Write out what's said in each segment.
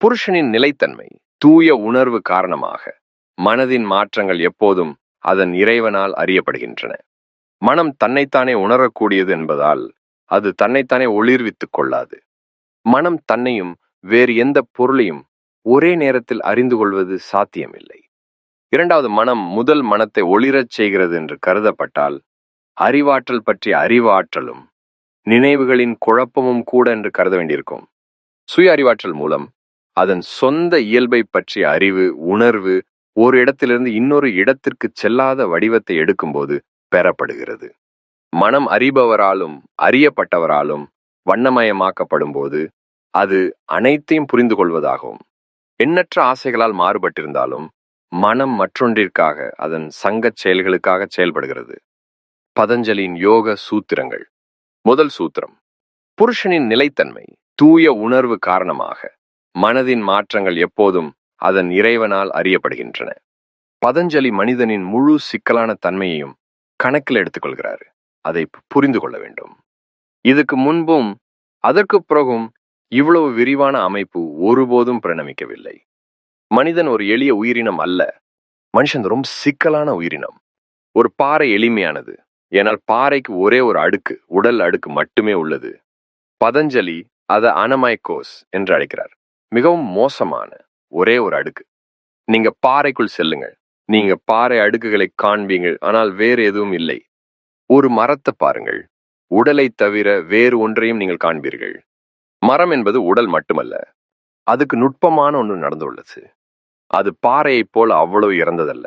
புருஷனின் நிலைத்தன்மை தூய உணர்வு காரணமாக மனதின் மாற்றங்கள் எப்போதும் அதன் இறைவனால் அறியப்படுகின்றன. மனம் தன்னைத்தானே உணரக்கூடியது என்பதால் அது தன்னைத்தானே ஒளிர்வித்துக் கொள்ளாது. மனம் தன்னையும் வேறு எந்த பொருளையும் ஒரே நேரத்தில் அறிந்து கொள்வது சாத்தியமில்லை. இரண்டாவது மனம் முதல் மனத்தை ஒளிரச் செய்கிறது என்று கருதப்பட்டால் அறிவாற்றல் பற்றிய அறிவாற்றலும் நினைவுகளின் குழப்பமும் கூட என்று கருத வேண்டியிருக்கும். சுய அறிவாற்றல் மூலம் அதன் சொந்த இயல்பை பற்றிய அறிவு உணர்வு ஒரு இடத்திலிருந்து இன்னொரு இடத்திற்கு செல்லாத வடிவத்தை எடுக்கும்போது பெறப்படுகிறது. மனம் அறிபவராலும் அறியப்பட்டவராலும் வண்ணமயமாக்கப்படும் போது அது அனைத்தையும் புரிந்து கொள்வதாகவும் எண்ணற்ற ஆசைகளால் மாறுபட்டிருந்தாலும் மனம் மற்றொன்றிற்காக அதன் சங்கச் செயல்களுக்காக செயல்படுகிறது. பதஞ்சலியின் யோக சூத்திரங்கள். முதல் சூத்திரம். புருஷனின் நிலைத்தன்மை தூய உணர்வு காரணமாக மனதின் மாற்றங்கள் எப்போதும் அதன் இறைவனால் அறியப்படுகின்றன. பதஞ்சலி மனிதனின் முழு சிக்கலான தன்மையையும் கணக்கில் எடுத்துக்கொள்கிறார். அதை புரிந்து கொள்ள வேண்டும். இதுக்கு முன்பும் அதற்கு பிறகும் இவ்வளவு விரிவான அமைப்பு ஒருபோதும் பிரணமிக்கவில்லை. மனிதன் ஒரு எளிய உயிரினம் அல்ல. மனுஷன் ரொம்ப சிக்கலான உயிரினம். ஒரு பாறை எளிமையானது. ஏனால் பாறைக்கு ஒரே ஒரு அடுக்கு உடல் அடுக்கு மட்டுமே உள்ளது. பதஞ்சலி அதை அனமைக்கோஸ் என்று அழைக்கிறார். மிகவும் மோசமான ஒரே ஒரு அடுக்கு. நீங்க பாறைக்குள் செல்லுங்கள். நீங்க பாறை அடுக்குகளை காண்பீங்கள் ஆனால் வேறு எதுவும் இல்லை. ஒரு மரத்தை பாருங்கள். உடலை தவிர வேறு ஒன்றையும் நீங்கள் காண்பீர்கள். மரம் என்பது உடல் மட்டுமல்ல அதுக்கு நுட்பமான ஒன்று நடந்துள்ளது. அது பாறையைப் போல அவ்வளவு இறந்ததல்ல.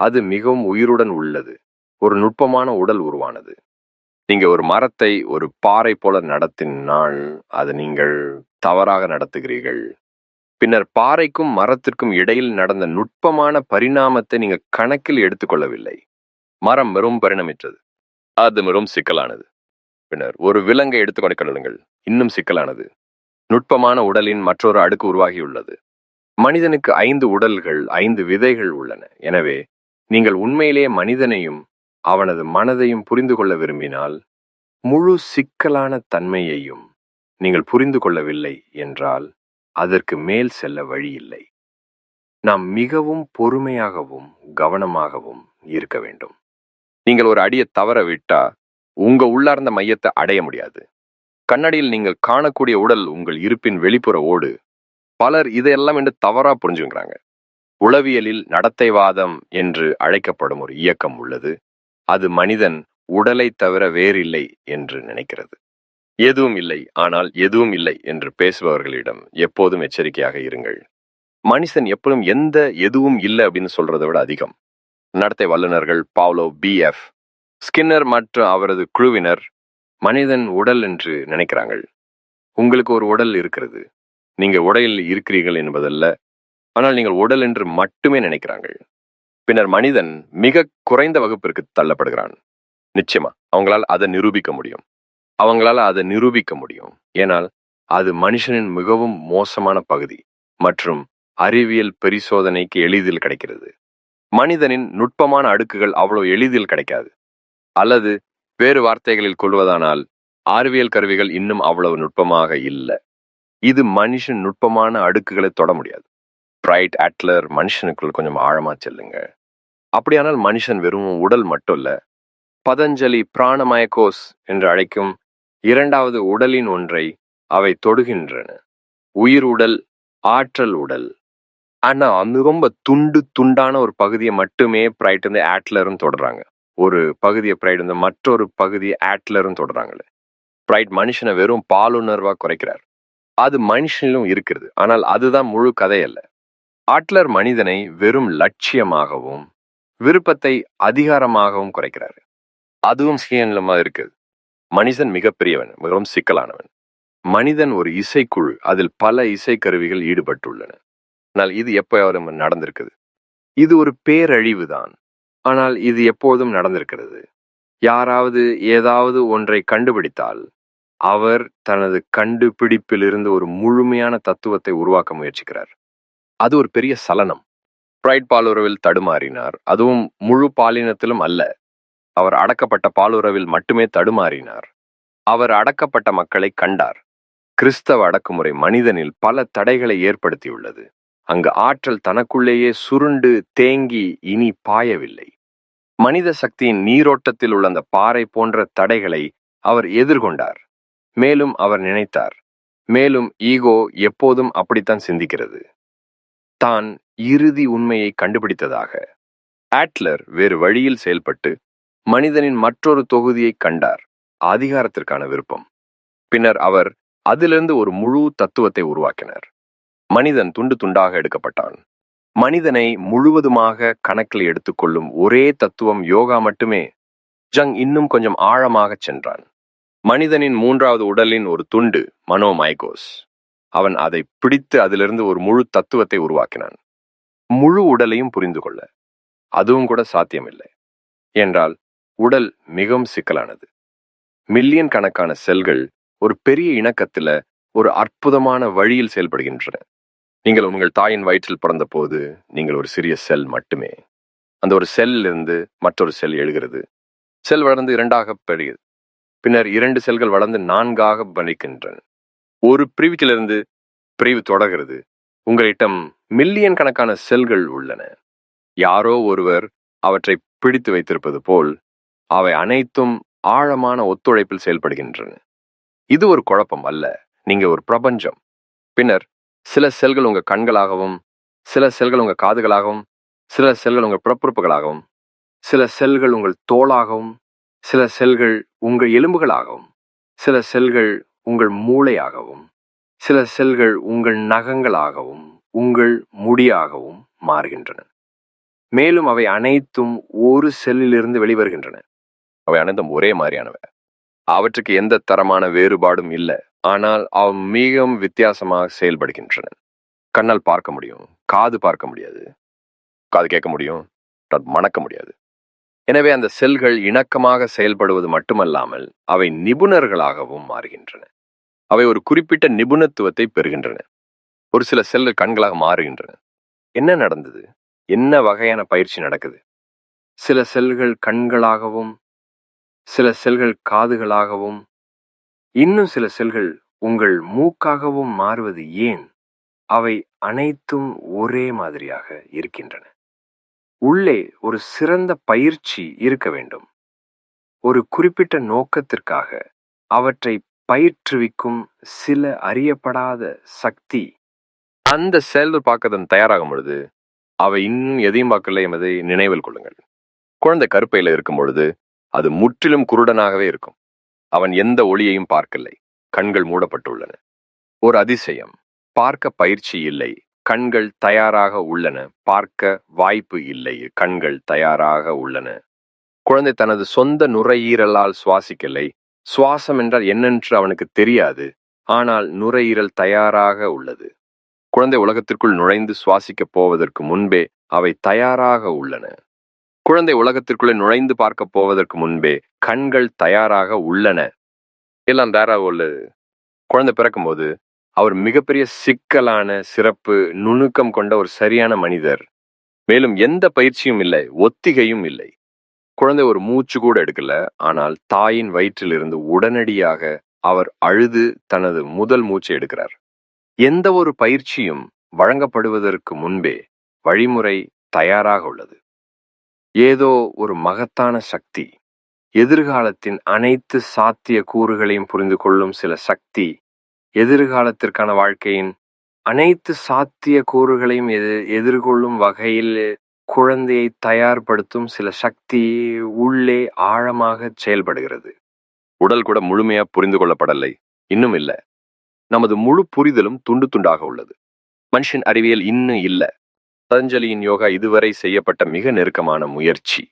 அது மிகவும் உயிருடன் உள்ளது. ஒரு நுட்பமான உடல் உருவானது. நீங்க ஒரு மரத்தை ஒரு பாறை போல நடத்தினால் அது நீங்கள் தவறாக நடத்துகிறீர்கள். பின்னர் பாறைக்கும் மரத்திற்கும் இடையில் நடந்த நுட்பமான பரிணாமத்தை நீங்கள் கணக்கில் எடுத்துக்கொள்ளவில்லை. மரம் மிகவும் பரிணமித்தது. அது மிகவும் சிக்கலானது. பின்னர் ஒரு விலங்கை எடுத்துக்கொள்ளுங்கள் இன்னும் சிக்கலானது. நுட்பமான உடலின் மற்றொரு அடுக்கு உருவாகியுள்ளது. மனிதனுக்கு ஐந்து உடல்கள் ஐந்து விதைகள் உள்ளன. எனவே நீங்கள் உண்மையிலேயே மனிதனையும் அவனது மனதையும் புரிந்து கொள்ள விரும்பினால் முழு சிக்கலான தன்மையையும் நீங்கள் புரிந்து கொள்ளவில்லை என்றால் அதற்கு மேல் செல்ல வழியில்லை. நாம் மிகவும் பொறுமையாகவும் கவனமாகவும் இருக்க வேண்டும். நீங்கள் ஒரு அடியை தவற விட்டா உங்க உள்ளார்ந்த மையத்தை அடைய முடியாது. கண்ணாடியில் நீங்கள் காணக்கூடிய உடல் உங்கள் இருப்பின் வெளிப்புற ஓடு. பலர் இதையெல்லாம் என்று தவறா புரிஞ்சுக்கிறாங்க. உளவியலில் நடத்தைவாதம் என்று அழைக்கப்படும் ஒரு இயக்கம் உள்ளது. அது மனிதன் உடலை தவிர வேறில்லை என்று நினைக்கிறது. எதுவும் இல்லை ஆனால் எதுவும் இல்லை என்று பேசுபவர்களிடம் எப்போதும் எச்சரிக்கையாக இருங்கள். மனுஷன் எப்பொழுதும் எந்த எதுவும் இல்லை அப்படின்னு சொல்றதை விட அதிகம். நடத்தை வல்லுநர்கள் பாவ்லோ பிஎஃப் ஸ்கின்னர் மற்றும் அவரது குழுவினர் மனிதன் உடல் என்று நினைக்கிறாங்க உங்களுக்கு ஒரு உடல் இருக்கிறது. நீங்க உடலில் இருக்கிறீர்கள் என்பதல்ல. ஆனால் நீங்கள் உடல் என்று மட்டுமே நினைக்கிறாங்க பின்னர் மனிதன் மிக குறைந்த வகுப்பிற்கு தள்ளப்படுகிறான். நிச்சயமா அவங்களால் அதை நிரூபிக்க முடியும். அவங்களால அதை நிரூபிக்க முடியும். ஏனால் அது மனுஷனின் மிகவும் மோசமான பகுதி மற்றும் அறிவியல் பரிசோதனைக்கு எளிதில் கிடைக்கிறது. மனிதனின் நுட்பமான அடுக்குகள் அவ்வளவு எளிதில் கிடைக்காது. அல்லது வேறு வார்த்தைகளில் கொள்வதானால் அறிவியல் கருவிகள் இன்னும் அவ்வளவு நுட்பமாக இல்லை. இது மனுஷன் நுட்பமான அடுக்குகளை தொட முடியாது. பிரைட் அட்லர் மனுஷனுக்குள் கொஞ்சம் ஆழமாக செல்லுங்க. அப்படியானால் மனுஷன் வெறும் உடல் மட்டும் இல்லை பதஞ்சலி பிராணமயக்கோஸ் என்று அழைக்கும் இரண்டாவது உடலின் ஒன்றை அவை தொடுகின்றன. உயிர் உடல் ஆற்றல் உடல். ஆனால் அந்த ரொம்ப துண்டு துண்டான ஒரு பகுதியை மட்டுமே பிரைட் வந்து ஆட்லரும் தொடுறாங்க. ஒரு பகுதியை பிரைட் வந்து மற்றொரு பகுதியை ஆட்லரும் தொடுறாங்களே. பிரைட் மனுஷனை வெறும் பாலுணர்வாக குறைக்கிறார். அது மனுஷனிலும் இருக்கிறது. ஆனால் அதுதான் முழு கதை அல்ல ஆட்லர் மனிதனை வெறும் லட்சியமாகவும் விருப்பத்தை அதிகாரமாகவும் குறைக்கிறாரு. அதுவும் சுயநலமா இருக்குது. மனிதன் மிகப்பெரியவன் மிகவும் சிக்கலானவன். மனிதன் ஒரு இசைக்குழு அதில் பல இசைக்கருவிகள் ஈடுபட்டுள்ளன. ஆனால் இது எப்பயாவது நடந்திருக்குது. இது ஒரு பேரழிவு தான் ஆனால் இது எப்போதும் நடந்திருக்கிறது. யாராவது ஏதாவது ஒன்றை கண்டுபிடித்தால் அவர் தனது கண்டுபிடிப்பிலிருந்து ஒரு முழுமையான தத்துவத்தை உருவாக்க முயற்சிக்கிறார். அது ஒரு பெரிய சலனம். பிரைட் பாலுறவில் தடுமாறினார். அதுவும் முழு பாலினத்திலும் அல்ல. அவர் அடக்கப்பட்ட பாலுறவில் மட்டுமே தடுமாறினார். அவர் அடக்கப்பட்ட மக்களை கண்டார். கிறிஸ்தவ அடக்குமுறை மனிதனில் பல தடைகளை ஏற்படுத்தியுள்ளது. அங்கு ஆற்றல் தனக்குள்ளேயே சுருண்டு தேங்கி இனி பாயவில்லை. மனித சக்தியின் நீரோட்டத்தில் உள்ள அந்த பாறை போன்ற தடைகளை அவர் எதிர்கொண்டார். மேலும் அவர் நினைத்தார். மேலும் ஈகோ எப்போதும் அப்படித்தான் சிந்திக்கிறது. தான் இறுதி உண்மையை கண்டுபிடித்ததாக. ஆட்லர் வேறு வழியில் செயல்பட்டு மனிதனின் மற்றொரு தொகுதியை கண்டார் அதிகாரத்திற்கான விருப்பம். பின்னர் அவர் அதிலிருந்து ஒரு முழு தத்துவத்தை உருவாக்கினர். மனிதன் துண்டு துண்டாக எடுக்கப்பட்டான். மனிதனை முழுவதுமாக கணக்கில் எடுத்துக்கொள்ளும் ஒரே தத்துவம் யோகா மட்டுமே. ஜங் இன்னும் கொஞ்சம் ஆழமாக சென்றான். மனிதனின் மூன்றாவது உடலின் ஒரு துண்டு மனோமைகோஸ். அவன் அதை பிடித்து அதிலிருந்து ஒரு முழு தத்துவத்தை உருவாக்கினான். முழு உடலையும் புரிந்து கொள்ள. அதுவும் கூட சாத்தியமில்லை. என்றால் உடல் மிகவும் சிக்கலானது. மில்லியன் கணக்கான செல்கள் ஒரு பெரிய இணக்கத்துல ஒரு அற்புதமான வழியில் செயல்படுகின்றன. நீங்கள் உங்கள் தாயின் வயிற்றில் பிறந்தபோது நீங்கள் ஒரு சிறிய செல் மட்டுமே. அந்த ஒரு செல்லிருந்து மற்றொரு செல் எழுகிறது. செல் வளர்ந்து இரண்டாக பெறுகிறது பின்னர் இரண்டு செல்கள் வளர்ந்து நான்காக பணிக்கின்றன. ஒரு பிரிவுக்கிலிருந்து பிரிவு தொடர்கிறது. உங்களிடம் மில்லியன் கணக்கான செல்கள் உள்ளன. யாரோ ஒருவர் அவற்றை பிடித்து வைத்திருப்பது போல் அவை அனைத்தும் ஆழமான ஒத்துழைப்பில் செயல்படுகின்றன. இது ஒரு குழப்பம் அல்ல நீங்க ஒரு பிரபஞ்சம். பின்னர் சில செல்கள் உங்க கண்களாகவும் சில செல்கள் உங்க காதுகளாகவும் சில செல்கள் உங்கள் பிறப்புறுப்புகளாகவும் சில செல்கள் உங்கள் தோளாகவும் சில செல்கள் உங்கள் எலும்புகளாகவும் சில செல்கள் உங்கள் மூளையாகவும் சில செல்கள் உங்கள் நகங்களாகவும் உங்கள் முடியாகவும் மாறுகின்றன. மேலும் அவை அனைத்தும் ஒரு செல்லிலிருந்து வெளிவருகின்றன. அவை அனைத்தும் ஒரே மாதிரியானவை. அவற்றுக்கு எந்த தரமான வேறுபாடும் இல்லை. ஆனால் அவை மிகவும் வித்தியாசமாக செயல்படுகின்றன. கண்ணால் பார்க்க முடியும் காது பார்க்க முடியாது. காது கேட்க முடியும் மணக்க முடியாது. எனவே அந்த செல்கள் இணக்கமாக செயல்படுவது மட்டுமல்லாமல் அவை நிபுணர்களாகவும் மாறுகின்றன. அவை ஒரு குறிப்பிட்ட நிபுணத்துவத்தை பெறுகின்றன. ஒரு சில செல்கள் கண்களாக மாறுகின்றன. என்ன நடந்தது? என்ன வகையான பயிற்சி நடக்குது? சில செல்கள் கண்களாகவும் சில செல்கள் காதுகளாகவும் இன்னும் சில செல்கள் உங்கள் மூக்காகவும் மாறுவது ஏன்? அவை அனைத்தும் ஒரே மாதிரியாக இருக்கின்றன. உள்ளே ஒரு சிறந்த பயிற்சி இருக்க வேண்டும். ஒரு குறிப்பிட்ட நோக்கத்திற்காக அவற்றை பயிற்றுவிக்கும் சில அறியப்படாத சக்தி. அந்த செயல்கள் பார்க்கறதன் தயாராகும் பொழுது அவை இன்னும் எதையும் பார்க்கல என்பதை நினைவில் கொள்ளுங்கள். குழந்தை கருப்பையில இருக்கும் பொழுது அது முற்றிலும் குருடனாகவே இருக்கும். அவன் எந்த ஒளியையும் பார்க்கலை கண்கள் மூடப்பட்டுள்ளன. ஒரு அதிசயம். பார்க்க பயிற்சி இல்லை. கண்கள் தயாராக உள்ளன. பார்க்க வாய்ப்பு இல்லை. கண்கள் தயாராக உள்ளன. குழந்தை தனது சொந்த நுரையீரலால் சுவாசிக்கலை. சுவாசம் என்றால் என்னென்று அவனுக்கு தெரியாது. ஆனால் நுரையீரல் தயாராக உள்ளது. குழந்தை உலகத்திற்குள் நுழைந்து சுவாசிக்கப் போவதற்கு முன்பே அவை தயாராக உள்ளன. குழந்தை உலகத்திற்குள்ளே நுழைந்து பார்க்க போவதற்கு முன்பே கண்கள் தயாராக உள்ளன. எல்லாம் தயாராக உள்ளது. குழந்தை பிறக்கும்போது அவர் மிகப்பெரிய சிக்கலான சிறப்பு நுணுக்கம் கொண்ட ஒரு சரியான மனிதர். மேலும் எந்த பயிற்சியும் இல்லை ஒத்திகையும் இல்லை. குழந்தை ஒரு மூச்சு கூட எடுக்கல ஆனால் தாயின் வயிற்றிலிருந்து உடனடியாக அவர் அழுது தனது முதல் மூச்சை எடுக்கிறார். எந்த ஒரு பயிற்சியும் வழங்கப்படுவதற்கு முன்பே வழிமுறை தயாராக உள்ளது. ஏதோ ஒரு மகத்தான சக்தி எதிர்காலத்தின் அனைத்து சாத்திய கூறுகளையும் புரிந்து கொள்ளும் சில சக்தி எதிர்காலத்திற்கான வாழ்க்கையின் அனைத்து சாத்திய கூறுகளையும் எது எதிர்கொள்ளும் வகையில் குழந்தையை தயார்படுத்தும் சில சக்தி உள்ளே ஆழமாக செயல்படுகிறது. உடல் கூட முழுமையா புரிந்து கொள்ளப்படலை. இன்னும் இல்லை. நமது முழு புரிதலும் துண்டு துண்டாக உள்ளது. மனுஷன் அறிவியல் இன்னும் இல்லை. பதஞ்சலியின் யோகா இதுவரை செய்யப்பட்ட மிக நெருக்கமான முயற்சி.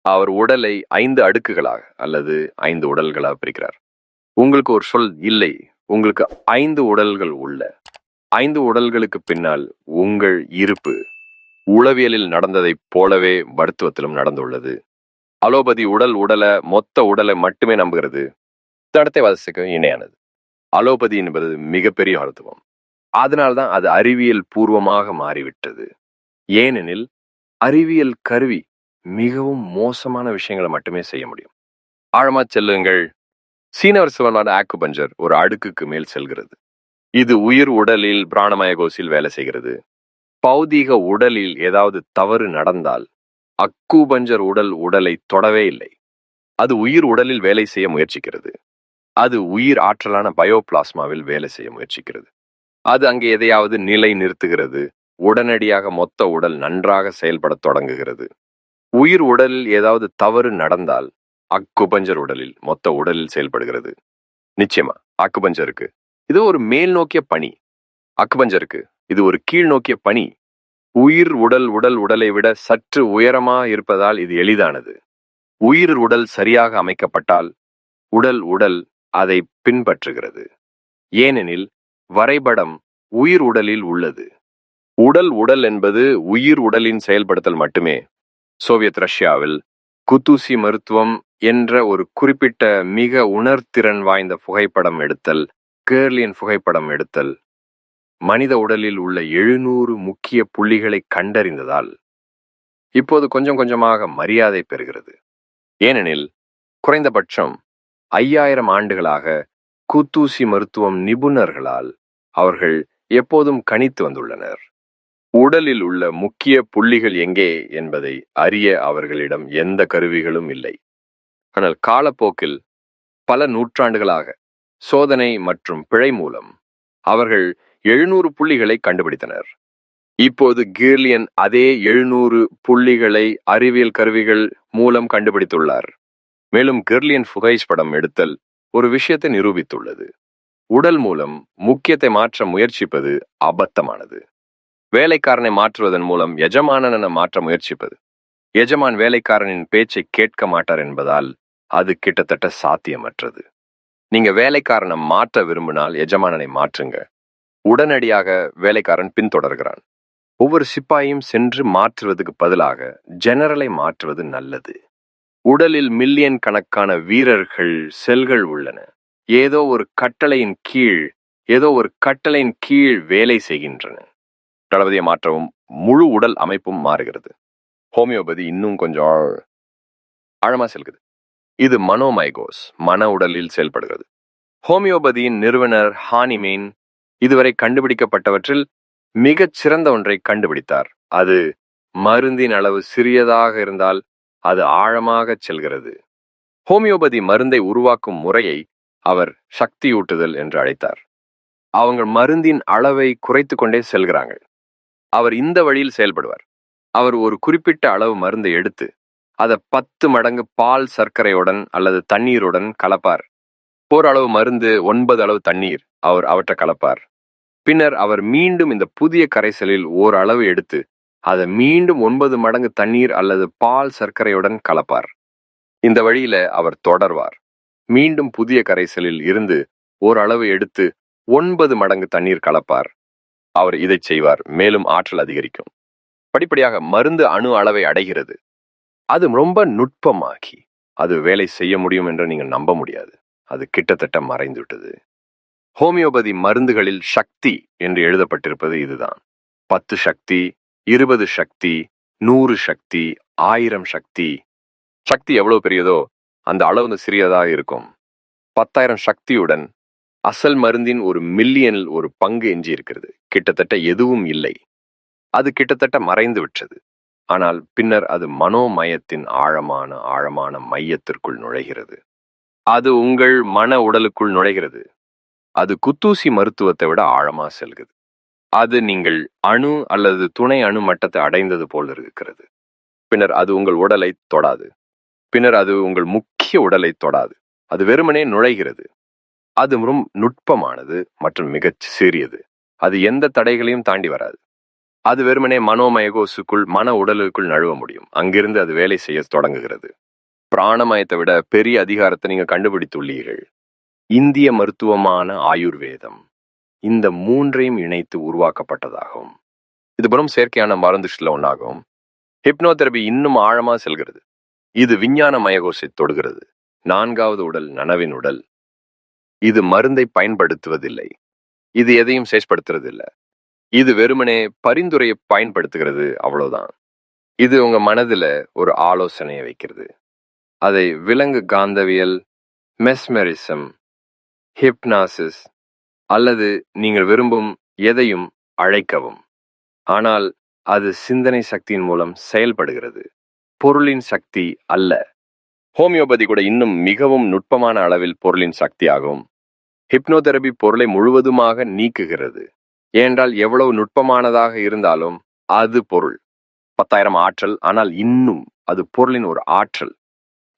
அவர் உடலை ஐந்து அடுக்குகளாக அல்லது ஐந்து உடல்களாக பிரிக்கிறார். உங்களுக்கு ஒரு சொல் இல்லை. உங்களுக்கு ஐந்து உடல்கள் உள்ள. ஐந்து உடல்களுக்கு பின்னால் உங்கள் இருப்பு உளவியலில் நடந்ததைப் போலவே மருத்துவத்திலும் நடந்துள்ளது. அலோபதி உடல் உடலை மொத்த உடலை மட்டுமே நம்புகிறது. தடத்தைவாதத்துக்கு இணையானது. அலோபதி என்பது மிகப்பெரிய மருத்துவம். அதனால்தான் அது அறிவியல் பூர்வமாக மாறிவிட்டது. ஏனெனில் அறிவியல் கருவி மிகவும் மோசமான விஷயங்களை மட்டுமே செய்ய முடியும். ஆழமா செல்லுங்கள். சீனவரசவனான ஆக்குபஞ்சர் ஒரு அடுக்குக்கு மேல் செல்கிறது. இது உயிர் உடலில் பிராணமயகோசில் வேலை செய்கிறது. பௌதீக உடலில் ஏதாவது தவறு நடந்தால் அக்குபஞ்சர் உடல் உடலை தொடவே இல்லை. அது உயிர் உடலில் வேலை செய்ய முயற்சிக்கிறது. அது உயிர் ஆற்றலான பயோபிளாஸ்மாவில் வேலை செய்ய முயற்சிக்கிறது. அது அங்கே எதையாவது நிலை நிறுத்துகிறது. உடனடியாக மொத்த உடல் நன்றாக செயல்பட தொடங்குகிறது. உயிர் உடலில் ஏதாவது தவறு நடந்தால் அக்குபஞ்சர் உடலில் மொத்த உடலில் செயல்படுகிறது. நிச்சயமா அக்குபஞ்சருக்கு இது ஒரு மேல் நோக்கிய பணி. அக்குபஞ்சருக்கு இது ஒரு கீழ் நோக்கிய பணி. உயிர் உடல் உடல் உடலை விட சற்று உயரமா இருப்பதால் இது எளிதானது. உயிர் உடல் சரியாக அமைக்கப்பட்டால் உடல் உடல் அதை பின்பற்றுகிறது. ஏனெனில் வரைபடம் உயிர் உடலில் உள்ளது. உடல் உடல் என்பது உயிர் உடலின் செயல்படுத்தல் மட்டுமே. சோவியத் ரஷ்யாவில் குத்தூசி மருத்துவம் என்ற ஒரு குறிப்பிட்ட மிக உணர்திறன் வாய்ந்த புகைப்படம் எடுத்தல் கேர்லியன் புகைப்படம் எடுத்தல். மனித உடலில் உள்ள எழுநூறு முக்கிய புள்ளிகளை கண்டறிந்ததால் இப்போது கொஞ்சம் கொஞ்சமாக மரியாதை பெறுகிறது. ஏனெனில் குறைந்தபட்சம் ஐயாயிரம் ஆண்டுகளாக குத்தூசி மருத்துவம் நிபுணர்களால் அவர்கள் எப்போதும் கணித்து வந்துள்ளனர். உடலில் உள்ள முக்கிய புள்ளிகள் எங்கே என்பதை அறிய அவர்களிடம் எந்த கருவிகளும் இல்லை. ஆனால் காலப்போக்கில் பல நூற்றாண்டுகளாக சோதனை மற்றும் பிழை மூலம் அவர்கள் எழுநூறு புள்ளிகளை கண்டுபிடித்தனர். இப்போது கீர்லியன் அதே எழுநூறு புள்ளிகளை அறிவியல் கருவிகள் மூலம் கண்டுபிடித்துள்ளார். மேலும் கெர்லியன் ஃபுகைஸ் படம் எடுத்தல் ஒரு விஷயத்தை நிரூபித்துள்ளது. உடல் மூலம் முக்கியத்தை மாற்ற முயற்சிப்பது அபத்தமானது. வேலைக்காரனை மாற்றுவதன் மூலம் எஜமானனை மாற்ற முயற்சிப்பது. எஜமான் வேலைக்காரனின் பேச்சை கேட்க மாட்டார் என்பதால் அது கிட்டத்தட்ட சாத்தியமற்றது. நீங்க வேலைக்காரனை மாற்ற விரும்பினால் எஜமானனை மாற்றுங்க. உடனடியாக வேலைக்காரன் பின்தொடர்கிறான். ஒவ்வொரு சிப்பாயும் சென்று மாற்றுவதற்கு பதிலாக ஜெனரலை மாற்றுவது நல்லது. உடலில் மில்லியன் கணக்கான வீரர்கள் செல்கள் உள்ளன. ஏதோ ஒரு கட்டளையின் கீழ் ஏதோ ஒரு கட்டளையின் கீழ் வேலை செய்கின்றன. தளபதியை மாற்றவும் முழு உடல் அமைப்பும் மாறுகிறது. ஹோமியோபதி இன்னும் கொஞ்சம் ஆழமாக செல்கிறது. இது மனோமைகோஸ் மன உடலில் செயல்படுகிறது. ஹோமியோபதியின் நிறுவனர் ஹானிமேன் இதுவரை கண்டுபிடிக்கப்பட்டவற்றில் மிகச் சிறந்த ஒன்றை கண்டுபிடித்தார். அது மருந்தின் அளவு சிறியதாக இருந்தால் அது ஆழமாக செல்கிறது. ஹோமியோபதி மருந்தை உருவாக்கும் முறையை அவர் சக்தியூட்டுதல் என்று அழைத்தார். அவங்க மருந்தின் அளவை குறைத்து கொண்டே செல்கிறாங்க. அவர் இந்த வழியில் செயல்படுவார். அவர் ஒரு குறிப்பிட்ட அளவு மருந்தை எடுத்து அதை பத்து மடங்கு பால் சர்க்கரையுடன் அல்லது தண்ணீருடன் கலப்பார். ஓரளவு மருந்து ஒன்பது அளவு தண்ணீர் அவர் அவற்றை கலப்பார். பின்னர் அவர் மீண்டும் இந்த புதிய கரைசலில் ஓரளவு எடுத்து அதை மீண்டும் ஒன்பது மடங்கு தண்ணீர் அல்லது பால் சர்க்கரையுடன் கலப்பார். இந்த வழியில அவர் தொடர்வார். மீண்டும் புதிய கரைசலில் இருந்து ஓரளவு எடுத்து ஒன்பது மடங்கு தண்ணீர் கலப்பார். அவர் இதை செய்வார். மேலும் ஆற்றல் அதிகரிக்கும். படிப்படியாக மருந்து அணு அளவை அடைகிறது. அது ரொம்ப நுட்பமாகி அது வேலை செய்ய முடியும் என்று நீங்கள் நம்ப முடியாது. அது கிட்டத்தட்ட மறைந்து விட்டது ஹோமியோபதி மருந்துகளில் சக்தி என்று எழுதப்பட்டிருப்பது இதுதான். பத்து சக்தி இருபது சக்தி நூறு சக்தி ஆயிரம் சக்தி. சக்தி எவ்வளவு பெரியதோ அந்த அளவு சிறியதாக இருக்கும். பத்தாயிரம் சக்தியுடன் அசல் மருந்தின் ஒரு மில்லியனில் ஒரு பங்கு எஞ்சி இருக்கிறது கிட்டத்தட்ட எதுவும் இல்லை. அது கிட்டத்தட்ட மறைந்து விட்டது. ஆனால் பின்னர் அது மனோமயத்தின் ஆழமான ஆழமான மையத்திற்குள் நுழைகிறது. அது உங்கள் மன உடலுக்குள் நுழைகிறது. அது குத்தூசி மருத்துவத்தை விட ஆழமா செல்கிறது. அது நீங்கள் அணு அல்லது துணை அணு மட்டத்தை அடைந்தது போல் இருக்கிறது. பின்னர் அது உங்கள் உடலை தொடாது. பின்னர் அது உங்கள் முக்கிய உடலை தொடாது. அது வெறுமனே நுழைகிறது. அது ரொம்ப நுட்பமானது மற்றும் மிகச் சிறியது. அது எந்த தடைகளையும் தாண்டி வராது. அது வெறுமனே மனோமயகோசுக்குள் மன உடலுக்குள் நழுவ முடியும். அங்கிருந்து அது வேலை செய்ய தொடங்குகிறது. பிராணமயத்தை விட பெரிய அதிகாரத்தை நீங்க கண்டுபிடித்துள்ளீர்கள். இந்திய மருத்துவமான ஆயுர்வேதம் இந்த மூன்றையும் இணைத்து உருவாக்கப்பட்டதாகும். இது வெறும் செயற்கையான மருந்துல ஒன்றாகும். ஹிப்னோதெரபி இன்னும் ஆழமா செல்கிறது. இது விஞ்ஞான மயகோசை தொடுகிறது. நான்காவது உடல் நனவின் உடல். இது மருந்தை பயன்படுத்துவதில்லை. இது எதையும் செயற்படுத்துறதில்லை இது வெறுமனே பரிந்துரையை பயன்படுத்துகிறது அவ்வளவுதான். இது உங்க மனதுல ஒரு ஆலோசனையை வைக்கிறது. அதை விலங்கு காந்தவியல் மெஸ்மெரிசம் ஹிப்னாசிஸ் அல்லது நீங்கள் விரும்பும் எதையும் அழைக்கவும். ஆனால் அது சிந்தனை சக்தியின் மூலம் செயல்படுகிறது. பொருளின் சக்தி அல்ல. ஹோமியோபதி கூட இன்னும் மிகவும் நுட்பமான அளவில் பொருளின் சக்தியாகவும் ஹிப்னோதெரபி பொருளை முழுவதுமாக நீக்குகிறது. ஏனென்றால் எவ்வளவு நுட்பமானதாக இருந்தாலும் அது பொருள். பத்தாயிரம் ஆற்றல் ஆனால் இன்னும் அது பொருளின் ஒரு ஆற்றல்.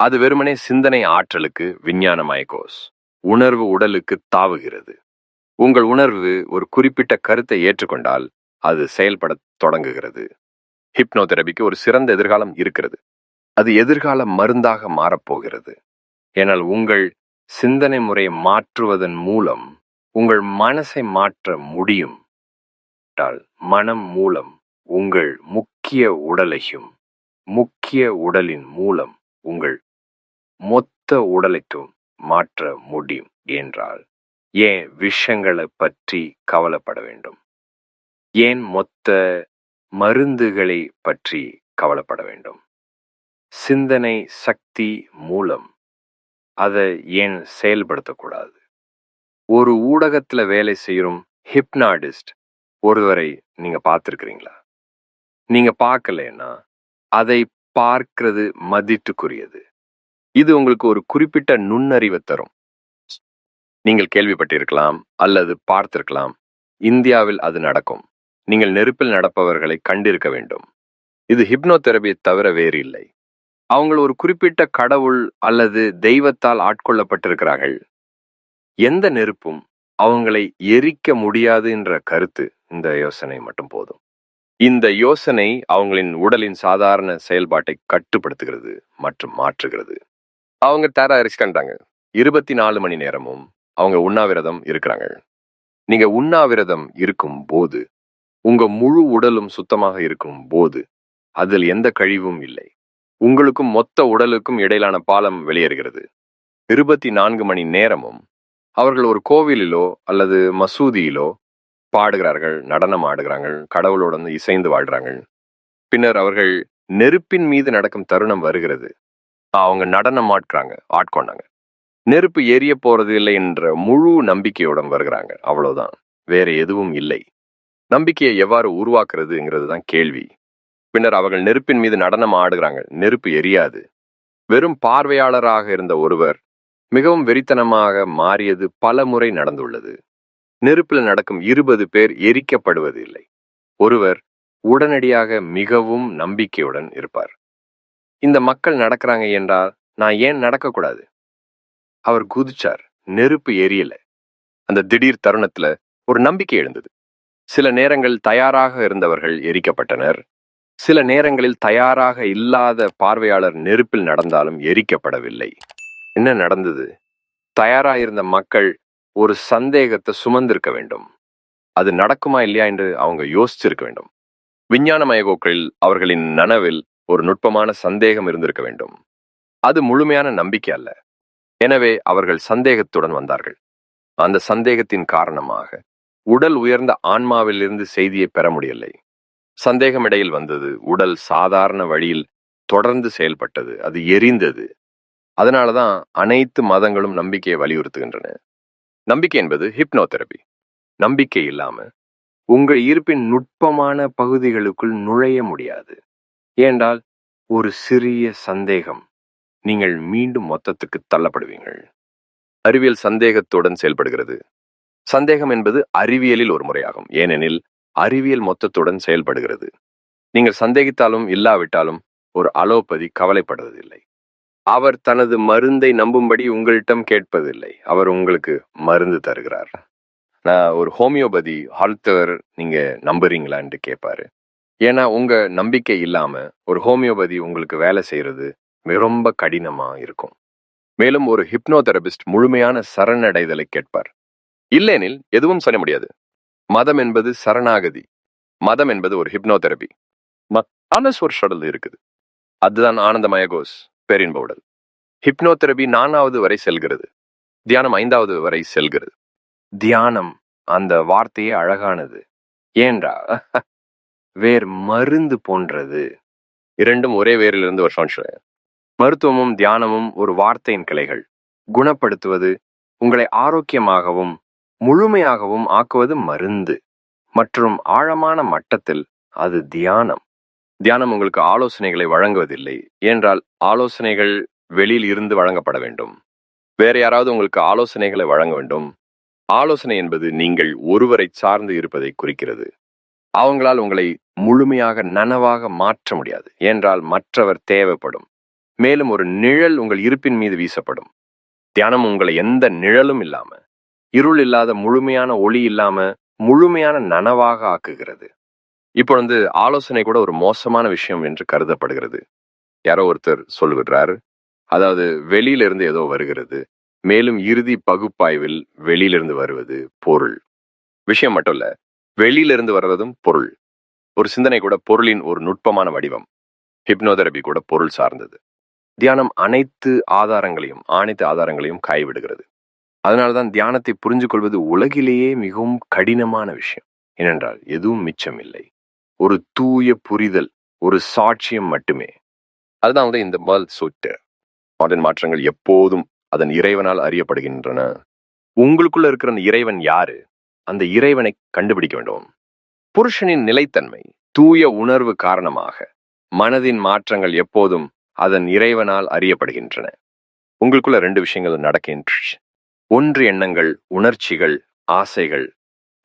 அது வெறுமனே சிந்தனை ஆற்றலுக்கு விஞ்ஞான மயக்கோஸ் உணர்வு உடலுக்கு தாவுகிறது. உங்கள் உணர்வு ஒரு குறிப்பிட்ட கருத்தை ஏற்றுக்கொண்டால் அது செயல்பட தொடங்குகிறது. ஹிப்னோதெரபிக்கு ஒரு சிறந்த எதிர்காலம் இருக்கிறது. அது எதிர்கால மருந்தாக மாறப்போகிறது ஏனால் உங்கள் சிந்தனை முறையை மாற்றுவதன் மூலம் உங்கள் மனசை மாற்ற முடியும். மனம் மூலம் உங்கள் முக்கிய உடலையும் முக்கிய உடலின் மூலம் உங்கள் மொத்த உடலைக்கும் மாற்ற முடியும் என்றால் ஏன் விஷயங்களை பற்றி கவலைப்பட வேண்டும்? ஏன் மொத்த மருந்துகளை பற்றி கவலைப்பட வேண்டும்? சிந்தனை சக்தி மூலம் அதை ஏன் செயல்படுத்தக்கூடாது? ஒரு ஊடகத்துல வேலை செய்யும் ஹிப்னாடிஸ்ட் ஒருவரை நீங்க பார்த்துருக்கிறீங்களா? நீங்க பார்க்கலன்னா அதை பார்க்கிறது மதிட்டுக்குரியது. இது உங்களுக்கு ஒரு குறிப்பிட்ட நுண்ணறிவை தரும். நீங்கள் கேள்விப்பட்டிருக்கலாம் அல்லது பார்த்திருக்கலாம். இந்தியாவில் அது நடக்கும். நீங்கள் நெருப்பில் நடப்பவர்களை கண்டிருக்க வேண்டும். இது ஹிப்னோதெரபியை தவிர வேறு இல்லை அவங்க ஒரு குறிப்பிட்ட கடவுள் அல்லது தெய்வத்தால் ஆட்கொள்ளப்பட்டிருக்கிறார்கள். எந்த நெருப்பும் அவங்களை எரிக்க முடியாது என்ற கருத்து இந்த யோசனை மட்டும் போதும். இந்த யோசனை அவங்களின் உடலின் சாதாரண செயல்பாட்டை கட்டுப்படுத்துகிறது மற்றும் மாற்றுகிறது. அவங்க டேரா அரிசிட்டாங்க இருபத்தி நாலு மணி நேரமும் அவங்க உண்ணாவிரதம் இருக்கிறாங்க. நீங்க உண்ணாவிரதம் இருக்கும் போது உங்க முழு உடலும் சுத்தமாக இருக்கும் போது அதில் எந்த கழிவும் இல்லை. உங்களுக்கும் மொத்த உடலுக்கும் இடையிலான பாலம் வெளியேறுகிறது. இருபத்தி நான்கு மணி நேரமும் அவர்கள் ஒரு கோவிலிலோ அல்லது மசூதியிலோ பாடுகிறார்கள் நடனம் ஆடுகிறாங்க கடவுளோட வந்து இசைந்து வாழ்றாங்க பின்னர் அவர்கள் நெருப்பின் மீது நடக்கும் தருணம் வருகிறது. அவங்க நடனம் ஆட்கிறாங்க ஆட்கொண்டாங்க. நெருப்பு எரிய போறது இல்லை என்ற முழு நம்பிக்கையுடன் வருகிறாங்க. அவ்வளவுதான். வேற எதுவும் இல்லை. நம்பிக்கையை எவ்வாறு உருவாக்குறதுங்கிறது தான் கேள்வி. பின்னர் அவர்கள் நெருப்பின் மீது நடனம் ஆடுகிறாங்க. நெருப்பு எரியாது. வெறும் பார்வையாளராக இருந்த ஒருவர் மிகவும் வெறித்தனமாக மாறியது பல முறை நடந்துள்ளது. நெருப்பில் நடக்கும் இருபது பேர் எரிக்கப்படுவது இல்லை ஒருவர் உடனடியாக மிகவும் நம்பிக்கையுடன் இருப்பார். இந்த மக்கள் நடக்கிறாங்க என்றால் நான் ஏன் நடக்கக்கூடாது? அவர் குதிச்சார். நெருப்பு எரியல. அந்த திடீர் தருணத்துல ஒரு நம்பிக்கை எழுந்தது. சில நேரங்கள் தயாராக இருந்தவர்கள் எரிக்கப்பட்டனர். சில நேரங்களில் தயாராக இல்லாத பார்வையாளர் நெருப்பில் நடந்தாலும் எரிக்கப்படவில்லை. என்ன நடந்தது? தயாராக இருந்த மக்கள் ஒரு சந்தேகத்தை சுமந்திருக்க வேண்டும். அது நடக்குமா இல்லையா என்று அவங்க யோசிச்சிருக்க வேண்டும். விஞ்ஞான மயகோக்களில் அவர்களின் நனவில் ஒரு நுட்பமான சந்தேகம் இருந்திருக்க வேண்டும். அது முழுமையான நம்பிக்கை அல்ல. எனவே அவர்கள் சந்தேகத்துடன் வந்தார்கள். அந்த சந்தேகத்தின் காரணமாக உடல் உயர்ந்த ஆன்மாவிலிருந்து செய்தியை பெற முடியலை. சந்தேகம் இடையில் வந்தது. உடல் சாதாரண வழியில் தொடர்ந்து செயல்பட்டது. அது எரிந்தது. அதனால தான் அனைத்து மதங்களும் நம்பிக்கையை வலியுறுத்துகின்றன. நம்பிக்கை என்பது ஹிப்னோதெரபி. நம்பிக்கை இல்லாம உங்கள் இருப்பின் நுட்பமான பகுதிகளுக்குள் நுழைய முடியாது. ஏண்டால் ஒரு சிறிய சந்தேகம் நீங்கள் மீண்டும் மொத்தத்துக்கு தள்ளப்படுவீங்கள் அறிவியல் சந்தேகத்துடன் செயல்படுகிறது. சந்தேகம் என்பது அறிவியலில் ஒரு முறையாகும். ஏனெனில் அறிவியல் மொத்தத்துடன் செயல்படுகிறது. நீங்கள் சந்தேகித்தாலும் இல்லாவிட்டாலும் ஒரு அலோபதி கவலைப்படுவதில்லை. அவர் தனது மருந்தை நம்பும்படி உங்களிடம் கேட்பதில்லை. அவர் உங்களுக்கு மருந்து தருகிறார். நான் ஒரு ஹோமியோபதி ஹால்த்தவர் நீங்க நம்புறீங்களான்ட்டு கேட்பாரு. ஏன்னா உங்க நம்பிக்கை இல்லாம ஒரு ஹோமியோபதி உங்களுக்கு வேலை செய்யறது ரொம்ப கடினமா இருக்கும். மேலும் ஒரு ஹிப்னோதெரபிஸ்ட் முழுமையான சரணடைதலை கேட்பார். இல்லைனில் எதுவும் சொல்ல முடியாது. மதம் என்பது சரணாகதி. மதம் என்பது ஒரு ஹிப்னோதெரபி மத்தானஸ் ஒரு ஷடல் இருக்குது. அதுதான் ஆனந்தமய கோஸ் பேரின்ப உடல். ஹிப்னோதெரபி நான்காவது வரை செல்கிறது. தியானம் ஐந்தாவது வரை செல்கிறது. தியானம் அந்த வார்த்தையே அழகானது. ஏன்றா? வேர் மருந்து போன்றது. இரண்டும் ஒரே வேரிலிருந்து வருஷம் மருத்துவமும் தியானமும் ஒரு வார்த்தையின் கிளைகள். குணப்படுத்துவது உங்களை ஆரோக்கியமாகவும் முழுமையாகவும் ஆக்குவது மருந்து. மற்றும் ஆழமான மட்டத்தில் அது தியானம். தியானம் உங்களுக்கு ஆலோசனைகளை வழங்குவதில்லை. ஏனென்றால் ஆலோசனைகள் வெளியில் இருந்து வழங்கப்பட வேண்டும். வேற யாராவது உங்களுக்கு ஆலோசனைகளை வழங்க வேண்டும். ஆலோசனை என்பது நீங்கள் ஒருவரை சார்ந்து இருப்பதை குறிக்கிறது. அவங்களால் உங்களை முழுமையாக நனவாக மாற்ற முடியாது. என்றால் மற்றவர் தேவைப்படும். மேலும் ஒரு நிழல் உங்கள் இருப்பின் மீது வீசப்படும். தியானம் உங்களை எந்த நிழலும் இல்லாமல் இருள் இல்லாத முழுமையான ஒளி இல்லாம முழுமையான நனவாக ஆக்குகிறது. இப்போ வந்து ஆலோசனை கூட ஒரு மோசமான விஷயம் என்று கருதப்படுகிறது. யாரோ ஒருத்தர் சொல்லுகிறாரு அதாவது வெளியிலிருந்து ஏதோ வருகிறது மேலும் இறுதி பகுப்பாய்வில் வெளியிலிருந்து வருவது பொருள். விஷயம் மட்டும் இல்ல வெளியிலிருந்து வர்றதும் பொருள். ஒரு சிந்தனை கூட பொருளின் ஒரு நுட்பமான வடிவம். ஹிப்னோதெரபி கூட பொருள் சார்ந்தது. தியானம் அனைத்து ஆதாரங்களையும் அனைத்து ஆதாரங்களையும் கைவிடுகிறது. அதனால்தான் தியானத்தை புரிஞ்சு கொள்வது உலகிலேயே மிகவும் கடினமான விஷயம். ஏனென்றால் எதுவும் மிச்சம் இல்லை ஒரு தூய புரிதல் ஒரு சாட்சியம் மட்டுமே. அதுதான் வந்து இந்த முதல் சொட்டு. மாடர்ன் மாற்றங்கள் எப்போதும் அதன் இறைவனால் அறியப்படுகின்றன. உங்களுக்குள்ள இருக்கிற அந்த இறைவன் யாரு? அந்த இறைவனை கண்டுபிடிக்க வேண்டும். புருஷனின் நிலைத்தன்மை தூய உணர்வு காரணமாக மனதின் மாற்றங்கள் எப்போதும் அதன் இறைவனால் அறியப்படுகின்றன. உங்களுக்குள்ள ரெண்டு விஷயங்கள் நடக்கின்றன ஒன்று எண்ணங்கள் உணர்ச்சிகள் ஆசைகள்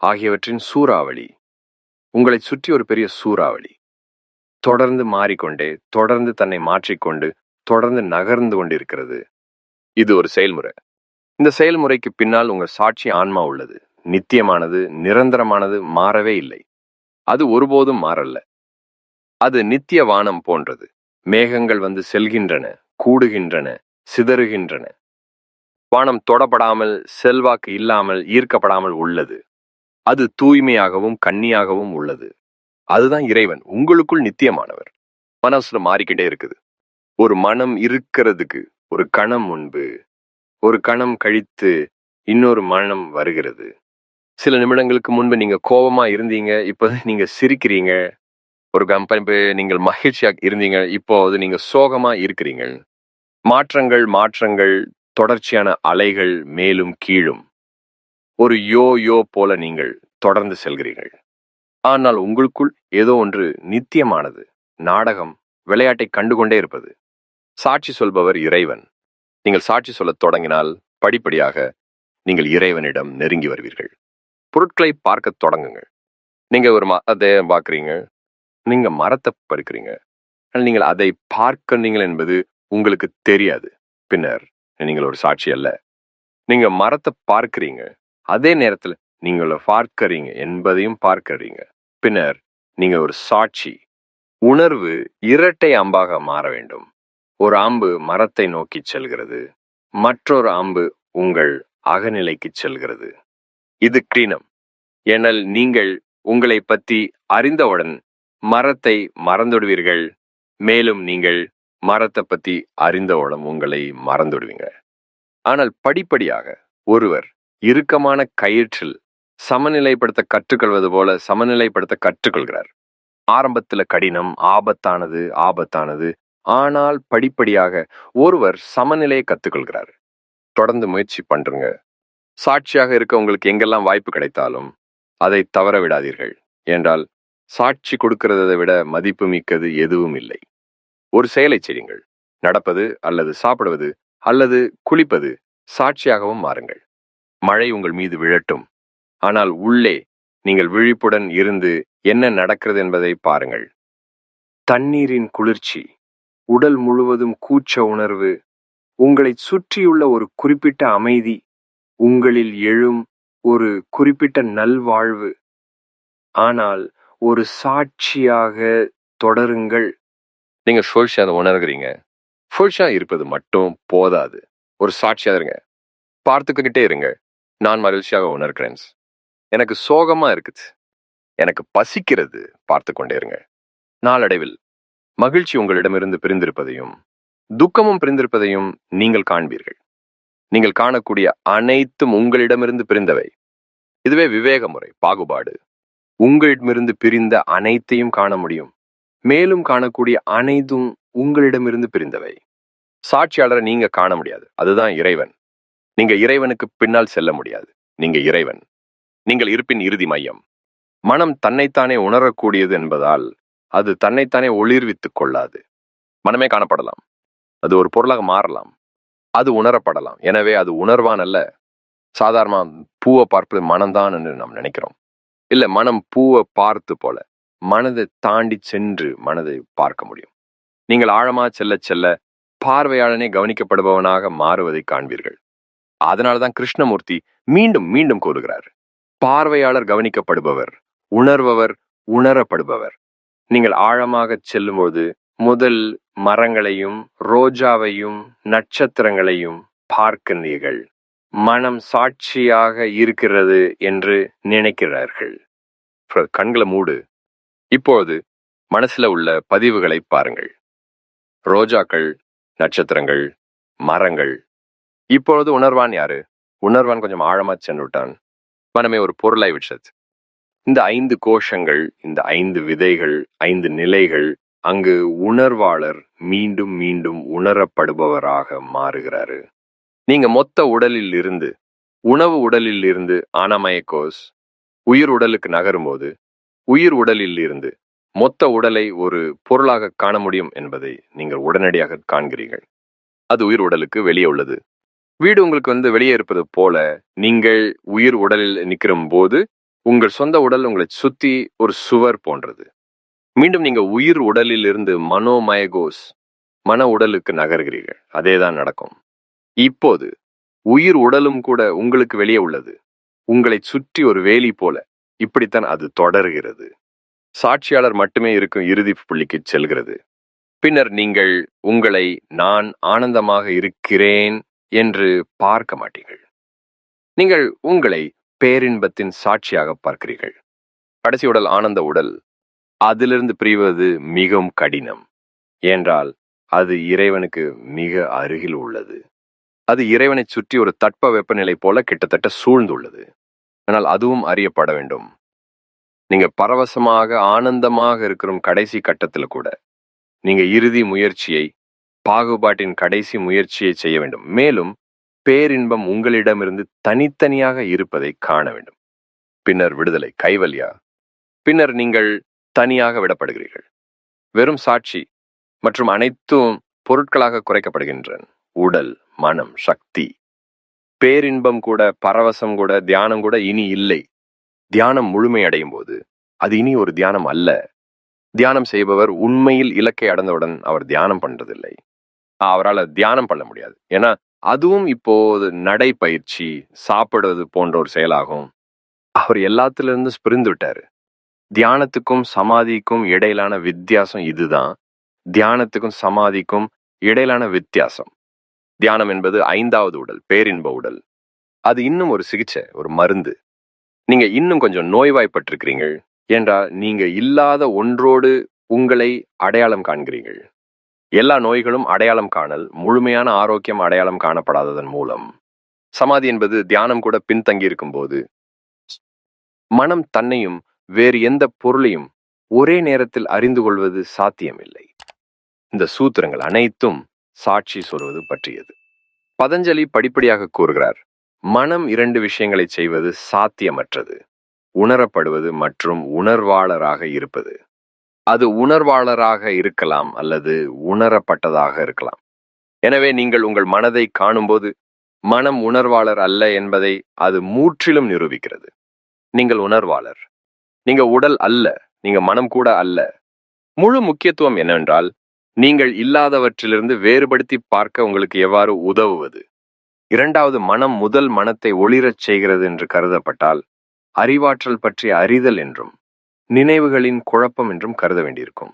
ஆகியவற்றின் சூறாவளி. உங்களை சுற்றி ஒரு பெரிய சூறாவளி. தொடர்ந்து மாறிக்கொண்டே தொடர்ந்து தன்னை மாற்றிக்கொண்டு தொடர்ந்து நகர்ந்து கொண்டிருக்கிறது. இது ஒரு செயல்முறை. இந்த செயல்முறைக்கு பின்னால் உங்கள் சாட்சி ஆன்மா உள்ளது. நித்தியமானது நிரந்தரமானது மாறவே இல்லை. அது ஒருபோதும் மாறல்ல. அது நித்திய வானம் போன்றது. மேகங்கள் வந்து செல்கின்றன கூடுகின்றன சிதறுகின்றன. வானம் தொடப்படாமல் செல்வாக்கு இல்லாமல் ஈர்க்கப்படாமல் உள்ளது. அது தூய்மையாகவும் கன்னியாகவும் உள்ளது. அதுதான் இறைவன். உங்களுக்குள் நித்தியமானவர். மனசுல மாறிக்கிட்டே இருக்குது. ஒரு மனம் இருக்கிறதுக்கு ஒரு கணம் முன்பு ஒரு கணம் கழித்து இன்னொரு மனம் வருகிறது. சில நிமிடங்களுக்கு முன்பு நீங்க கோபமா இருந்தீங்க இப்போ நீங்க சிரிக்கிறீங்க. ஒரு கம்பெனி நீங்கள் மகிழ்ச்சியா இருந்தீங்க இப்போ அது நீங்க சோகமா இருக்கிறீங்க மாற்றங்கள் மாற்றங்கள் தொடர்ச்சியான அலைகள் மேலும் கீழும். ஒரு யோ யோ போல நீங்கள் தொடர்ந்து செல்கிறீர்கள். ஆனால் உங்களுக்குள் ஏதோ ஒன்று நித்தியமானது நாடகம் விளையாட்டை கண்டுகொண்டே இருப்பது. சாட்சி சொல்பவர் இறைவன். நீங்கள் சாட்சி சொல்லத் தொடங்கினால் படிப்படியாக நீங்கள் இறைவனிடம் நெருங்கி வருவீர்கள். பொருட்களை பார்க்க தொடங்குங்கள். நீங்க ஒரு மரத்தை பார்க்குறீங்க. நீங்க மரத்தை பறிக்கிறீங்க. ஆனால் நீங்கள் அதை பார்க்கிறீங்கள் என்பது உங்களுக்கு தெரியாது. பின்னர் நீங்கள் ஒரு சாட்சி அல்ல. நீங்க மரத்தை பார்க்கிறீங்க. அதே நேரத்தில் நீங்கள் பார்க்கறீங்க என்பதையும் பார்க்கறீங்க. பின்னர் நீங்க ஒரு சாட்சி. உணர்வு இரட்டை அம்பாக மாற வேண்டும். ஒரு அம்பு மரத்தை நோக்கி செல்கிறது. மற்றொரு அம்பு உங்கள் அகநிலைக்கு செல்கிறது. இது கிரீனம் ஏனல் நீங்கள் உங்களை பற்றி அறிந்தவுடன் மரத்தை மறந்துடுவீர்கள் மேலும் நீங்கள் மரத்தை பத்தி அறிந்தவுடன் உங்களை மறந்துடுவீங்க ஆனால் படிப்படியாக ஒருவர் இறுக்கமான கயிற்றில் சமநிலைப்படுத்த கற்றுக்கொள்வது போல சமநிலைப்படுத்த கற்றுக்கொள்கிறார். ஆரம்பத்துல கடினம் ஆபத்தானது ஆபத்தானது. ஆனால் படிப்படியாக ஒருவர் சமநிலையை கத்துக்கொள்கிறார் தொடர்ந்து முயற்சி பண்ணுறங்க சாட்சியாக இருக்க உங்களுக்கு எங்கெல்லாம் வாய்ப்பு கிடைத்தாலும் அதை தவற விடாதீர்கள். என்றால் சாட்சி கொடுக்கிறதை விட மதிப்பு மிக்கது எதுவும் இல்லை. ஒரு செயலை செய்யுங்கள். நடப்பது அல்லது சாப்பிடுவது அல்லது குளிப்பது சாட்சியாகவும் மாறுங்கள். மழை உங்கள் மீது விழட்டும். ஆனால் உள்ளே நீங்கள் விழிப்புடன் இருந்து என்ன நடக்கிறது என்பதை பாருங்கள். தண்ணீரின் குளிர்ச்சி உடல் முழுவதும் கூச்ச உணர்வு உங்களை சுற்றியுள்ள ஒரு குறிப்பிட்ட அமைதி உங்களில் எழும் ஒரு குறிப்பிட்ட நல்வாழ்வு. ஆனால் ஒரு சாட்சியாக தொடருங்கள். நீங்க ஃபுல்ஷா அதை உணர்கிறீங்க ஃபுல்ஷா இருப்பது மட்டும் போதாது. ஒரு சாட்சியா இருங்க. பார்த்துக்கிட்டே இருங்க. நான் மகிழ்ச்சியாக உணர்கிறேன் எனக்கு சோகமா இருக்குது. எனக்கு பசிக்கிறது. பார்த்து கொண்டே இருங்க. நாளடைவில் மகிழ்ச்சி உங்களிடமிருந்து பிரிந்திருப்பதையும் துக்கமும் பிரிந்திருப்பதையும் நீங்கள் காண்பீர்கள். நீங்கள் காணக்கூடிய அனைத்தும் உங்களிடமிருந்து பிரிந்தவை. இதுவே விவேக முறை பாகுபாடு. உங்களிடமிருந்து பிரிந்த அனைத்தையும் காண முடியும். மேலும் காணக்கூடிய அனைத்தும் உங்களிடமிருந்து பிரிந்தவை. சாட்சியாளரை நீங்க காண முடியாது. அதுதான் இறைவன். நீங்க இறைவனுக்கு பின்னால் செல்ல முடியாது. நீங்க இறைவன். நீங்கள் இருப்பின் இறுதி மையம். மனம் தன்னைத்தானே உணரக்கூடியது என்பதால் அது தன்னைத்தானே ஒளிர்வித்துக் கொள்ளாது. மனமே காணப்படலாம். அது ஒரு பொருளாக மாறலாம். அது உணரப்படலாம். எனவே அது உணர்வான் அல்ல. சாதாரண பூவை பார்ப்பது மனம்தான் என்று நாம் நினைக்கிறோம். இல்ல மனம் பூவை பார்த்து போல. மனதை தாண்டி சென்று மனதை பார்க்க முடியும். நீங்கள் ஆழமா செல்ல செல்ல பார்வையாளனே கவனிக்கப்படுபவனாக மாறுவதை காண்பீர்கள். அதனாலதான் கிருஷ்ணமூர்த்தி மீண்டும் மீண்டும் கூறுகிறார். பார்வையாளர் கவனிக்கப்படுபவர் உணர்பவர் உணரப்படுபவர். நீங்கள் ஆழமாக செல்லும்போது முதல் மரங்களையும் ரோஜாவையும் நட்சத்திரங்களையும் பார்க்கிறீர்கள் மனம் சாட்சியாக இருக்கிறது என்று நினைக்கிறார்கள். கண்களை மூடு. இப்பொழுது மனசுல உள்ள பதிவுகளை பாருங்கள். ரோஜாக்கள் நட்சத்திரங்கள் மரங்கள். இப்பொழுது உணர்வான் யாரு? உணர்வான் கொஞ்சம் ஆழமா சென்று விட்டான். மனமே ஒரு பொருளாய் விட்டது. இந்த ஐந்து கோஷங்கள் இந்த ஐந்து விதைகள் ஐந்து நிலைகள் அங்கு உணர்வாளர் மீண்டும் மீண்டும் உணரப்படுபவராக மாறுகிறாரு. நீங்க மொத்த உடலில் இருந்து உணவு உடலில் இருந்து ஆனமயக்கோஸ் உயிர் உடலுக்கு நகரும்போது உயிர் உடலில் இருந்து மொத்த உடலை ஒரு பொருளாக காண முடியும் என்பதை நீங்கள் உடனடியாக காண்கிறீர்கள். அது உயிர் உடலுக்கு வெளியே உள்ளது. வீடு உங்களுக்கு வந்து வெளியே இருப்பது போல நீங்கள் உயிர் உடலில் நிற்கிற போது உங்கள் சொந்த உடல் உங்களை சுத்தி ஒரு சுவர் போன்றது. மீண்டும் நீங்க உயிர் உடலில் இருந்து மனோமயகோஸ் மன உடலுக்கு நகர்கிறீர்கள். அதேதான் நடக்கும். இப்போது உயிர் உடலும் கூட உங்களுக்கு வெளியே உள்ளது. உங்களை சுற்றி ஒரு வேலி போல இப்படித்தான் அது தொடர்கிறது. சாட்சியாளர் மட்டுமே இருக்கும் இறுதி புள்ளிக்கு செல்கிறது. பின்னர் நீங்கள் உங்களை நான் ஆனந்தமாக இருக்கிறேன் என்று பார்க்க மாட்டீர்கள். நீங்கள் உங்களை பேரின்பத்தின் சாட்சியாக பார்க்கிறீர்கள். கடைசி உடல் ஆனந்த உடல் அதிலிருந்து பிரிவது மிகவும் கடினம். ஏன்றால் அது இறைவனுக்கு மிக அருகில் உள்ளது. அது இறைவனை சுற்றி ஒரு தட்ப வெப்பநிலை போல கிட்டத்தட்ட சூழ்ந்துள்ளது. ஆனால் அதுவும் அறியப்பட வேண்டும். நீங்க பரவசமாக ஆனந்தமாக இருக்கிற கடைசி கட்டத்துல கூட நீங்க இறுதி முயற்சியை பாகுபாட்டின் கடைசி முயற்சியை செய்ய வேண்டும். மேலும் பேரின்பம் உங்களிடமிருந்து தனித்தனியாக இருப்பதை காண வேண்டும். பின்னர் விடுதலை கைவல்யா. பின்னர் நீங்கள் தனியாக விடப்படுகிறீர்கள். வெறும் சாட்சி மற்றும் அனைத்தும் பொருட்களாக குறைக்கப்படுகின்றன. உடல் மனம் சக்தி. பேரின்பம் கூட பரவசம் கூட தியானம் கூட இனி இல்லை. தியானம் முழுமையடையும் போது அது இனி ஒரு தியானம் அல்ல. தியானம் செய்பவர் உண்மையில் இலக்கை அடைந்தவுடன் அவர் தியானம் பண்றதில்லை. அவரால் தியானம் பண்ண முடியாது. ஏன்னா அதுவும் இப்போது நடைப்பயிற்சி சாப்பிடுவது போன்ற ஒரு செயலாகும். அவர் எல்லாத்திலிருந்து பிரிந்து விட்டாரு. தியானத்துக்கும் சமாதிக்கும் இடையிலான வித்தியாசம் இதுதான். தியானத்துக்கும் சமாதிக்கும் இடையிலான வித்தியாசம். தியானம் என்பது ஐந்தாவது உடல் பேரின்ப உடல். அது இன்னும் ஒரு சிகிச்சை ஒரு மருந்து. நீங்க இன்னும் கொஞ்சம் நோய்வாய்ப்பட்டிருக்கிறீங்க என்றால் நீங்க இல்லாத ஒன்றோடு உங்களை அடையாளம் காண்கிறீர்கள். எல்லா நோய்களும் அடையாளம் காணல் முழுமையான ஆரோக்கியம் அடையாளம் காணப்படாததன் மூலம். சமாதி என்பது தியானம் கூட பின்தங்கி இருக்கும் போது. மனம் தன்னையும் வேறு எந்த பொருளையும் ஒரே நேரத்தில் அறிந்து கொள்வது சாத்தியமில்லை. இந்த சூத்திரங்கள் அனைத்தும் சாட்சி சொல்வது பற்றியது. பதஞ்சலி படிப்படியாக கூறுகிறார் மனம் இரண்டு விஷயங்களை செய்வது சாத்தியமற்றது. உணரப்படுவது மற்றும் உணர்வாளராக இருப்பது. அது உணர்வாளராக இருக்கலாம் அல்லது உணரப்பட்டதாக இருக்கலாம். எனவே நீங்கள் உங்கள் மனதை காணும்போது மனம் உணர்வாளர் அல்ல என்பதை அது முற்றிலும் நிரூபிக்கிறது. நீங்கள் உணர்வாளர். நீங்க உடல் அல்ல நீங்க மனம் கூட அல்ல. முழு முக்கியத்துவம் என்னவென்றால் நீங்கள் இல்லாதவற்றிலிருந்து வேறுபடுத்தி பார்க்க உங்களுக்கு எவ்வாறு உதவுவது? இரண்டாவது மனம் முதல் மனத்தை ஒளிரச் செய்கிறது என்று கருதப்பட்டால் அறிவாற்றல் பற்றிய அறிதல் என்றும் நினைவுகளின் குழப்பம் என்றும் கருத வேண்டியிருக்கும்.